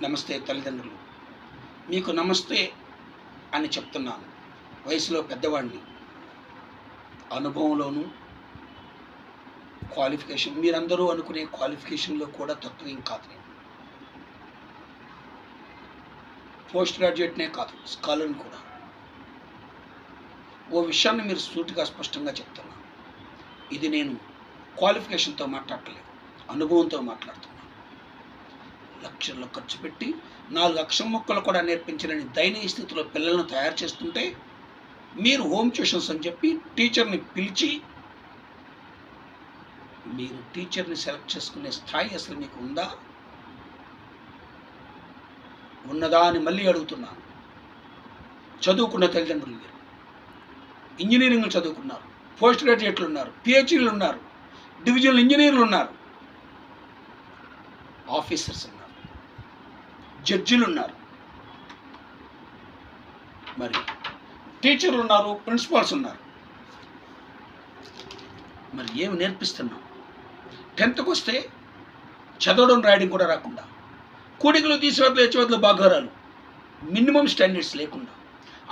నమస్తే తల్లిదండ్రులు. మీకు నమస్తే అని చెప్తున్నాను. వయసులో పెద్దవాడిని. అనుభవంలోనూ క్వాలిఫికేషన్ మీరందరూ అనుకునే క్వాలిఫికేషన్లో కూడా తక్కువేం కాదు నేను. పోస్ట్ గ్రాడ్యుయేట్నే కాదు స్కాలర్ని కూడా. ఓ విషయాన్ని మీరు సూటిగా స్పష్టంగా చెప్తున్నాను ఇది నేను క్వాలిఫికేషన్తో మాట్లాడలేదు అనుభవంతో మాట్లాడుతున్నాను లక్షల్లో ఖర్చు పెట్టి నాలుగు లక్షల మొక్కలు కూడా నేర్పించలేని దయనీయ స్థితిలో పిల్లలను తయారు చేస్తుంటే మీరు హోమ్ ట్యూషన్స్ అని చెప్పి టీచర్ని పిలిచి మీరు టీచర్ని సెలెక్ట్ చేసుకునే స్థాయి అసలు మీకు ఉందా? ఉన్నదా అని మళ్ళీ అడుగుతున్నాను. చదువుకున్న తల్లిదండ్రులు మీరు. ఇంజనీరింగ్ చదువుకున్నారు. పోస్ట్ గ్రాడ్యుయేట్లు ఉన్నారు. పిహెచ్డీలు ఉన్నారు. డివిజనల్ ఇంజనీర్లు ఉన్నారు. ఆఫీసర్స్ ఉన్నారు. జడ్జిలు ఉన్నారు మరి టీచర్లు ఉన్నారు ప్రిన్సిపాల్స్ ఉన్నారు మరి ఏమి నేర్పిస్తున్నాం? టెన్త్కి వస్తే చదవడం రాయడం కూడా రాకుండా కూడికలు తీసివద్దు హెచ్చవద్దు బాగారాలు మినిమం స్టాండర్డ్స్ లేకుండా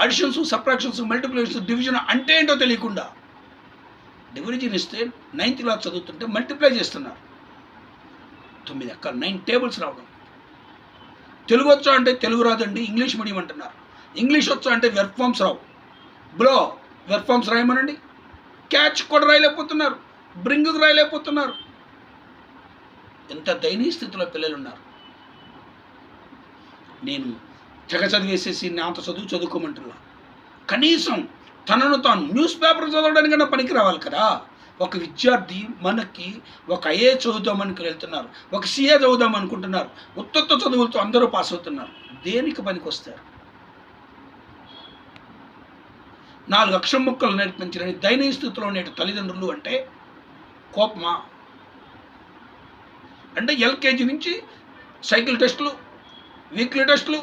అడిషన్స్ సప్రాక్షన్స్ మల్టిప్లికేషన్స్ డివిజన్ అంటే ఏంటో తెలియకుండా డివిజన్ ఇస్తే నైన్త్ క్లాస్ చదువుతుంటే మల్టిప్లై చేస్తున్నారు. తొమ్మిది అక్కడ నైన్ టేబుల్స్ రావడం. తెలుగు వచ్చా అంటే తెలుగు రాదండి ఇంగ్లీష్ మీడియం అంటున్నారు. ఇంగ్లీష్ వచ్చా అంటే వెర్క్ ఫామ్స్ రావు బ్లో వెర్క్ ఫామ్స్ రాయమనండి క్యాచ్ కూడా రాయలేకపోతున్నారు. బ్రింగ్కి రాయలేకపోతున్నారు. ఎంత దయనీయ స్థితిలో పిల్లలు ఉన్నారు నేను తెగ చదివేసేసి నాంత చదువు చదువుకోమంటున్నా. కనీసం తనను తాను న్యూస్ పేపర్ చదవడానికన్నా పనికి రావాలి కదా. ఒక విద్యార్థి మనకి ఒక ఐఏ చదువుదామని వెళ్తున్నారు ఒక సీఏ చదువుదాం అనుకుంటున్నారు ఉత్తత్త చదువులతో అందరూ పాస్ అవుతున్నారు. దేనికి పనికి వస్తారు నాలుగు అక్షం ముక్కలు నేర్పించలేని దయనీయ స్థితిలో నేటి తల్లిదండ్రులు అంటే కోపమా? అంటే ఎల్కేజీ నుంచి సైకిల్ టెస్టులు వీక్లీ టెస్టులు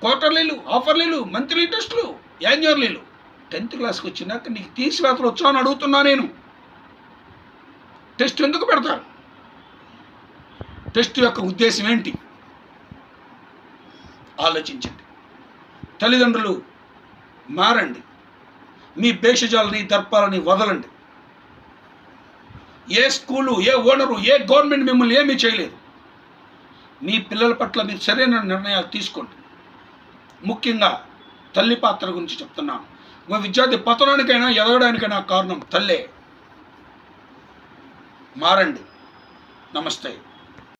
క్వార్టర్లీలు ఆఫర్లీలు మంత్లీ టెస్టులు యాన్యువర్లీలు టెన్త్ క్లాస్కి వచ్చినాక నీకు తీసివేతలు వచ్చా అని అడుగుతున్నా నేను. టెస్ట్ ఎందుకు పెడతారు? టెస్ట్ యొక్క ఉద్దేశం ఏంటి? ఆలోచించండి. తల్లిదండ్రులు మారండి. మీ భేషజాలని దర్పాలని వదలండి. ఏ స్కూలు ఏ ఓనరు ఏ గవర్నమెంట్ మిమ్మల్ని ఏమీ చేయలేదు. మీ పిల్లల పట్ల మీరు సరైన నిర్ణయాలు తీసుకోండి. ముఖ్యంగా తల్లి పాత్ర గురించి చెప్తున్నాను. ఒక విద్యార్థి పతనానికైనా ఎదగడానికైనా కారణం తల్లే. మారండి. నమస్తే.